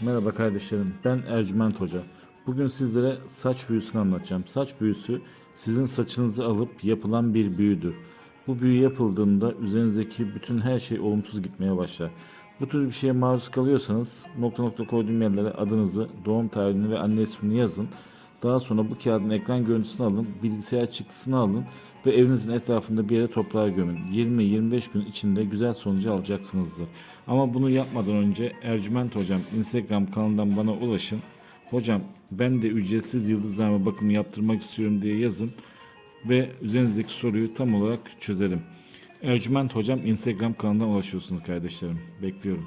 Merhaba kardeşlerim, ben Ercüment Hoca. Bugün sizlere saç büyüsünü anlatacağım. Saç büyüsü sizin saçınızı alıp yapılan bir büyüdür. Bu büyü yapıldığında üzerinizdeki bütün her şey olumsuz gitmeye başlar. Bu tür bir şeye maruz kalıyorsanız nokta nokta koyduğum yerlere adınızı, doğum tarihini ve anne ismini yazın. Daha sonra bu kağıdın ekran görüntüsünü alın, bilgisayar çıktısını alın ve evinizin etrafında bir yere toprağa gömün. 20-25 gün içinde güzel sonucu alacaksınızdır. Ama bunu yapmadan önce Ercüment Hocam Instagram kanalından bana ulaşın. Hocam ben de ücretsiz yıldızlarma bakımı yaptırmak istiyorum diye yazın ve üzerinizdeki soruyu tam olarak çözelim. Ercüment Hocam Instagram kanalından ulaşıyorsunuz kardeşlerim. Bekliyorum.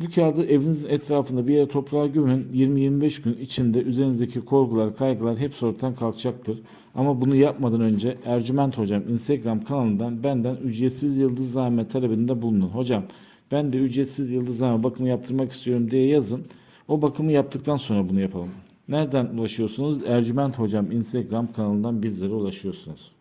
Bu kağıdı evinizin etrafında bir yere toprağa gömün. 20-25 gün içinde üzerinizdeki korkular, kaygılar hepsi ortadan kalkacaktır. Ama bunu yapmadan önce Ercüment Hocam Instagram kanalından benden ücretsiz yıldızlame talebinde bulunun. Hocam ben de ücretsiz yıldızlame bakımı yaptırmak istiyorum diye yazın. O bakımı yaptıktan sonra bunu yapalım. Nereden ulaşıyorsunuz? Ercüment Hocam Instagram kanalından bizlere ulaşıyorsunuz.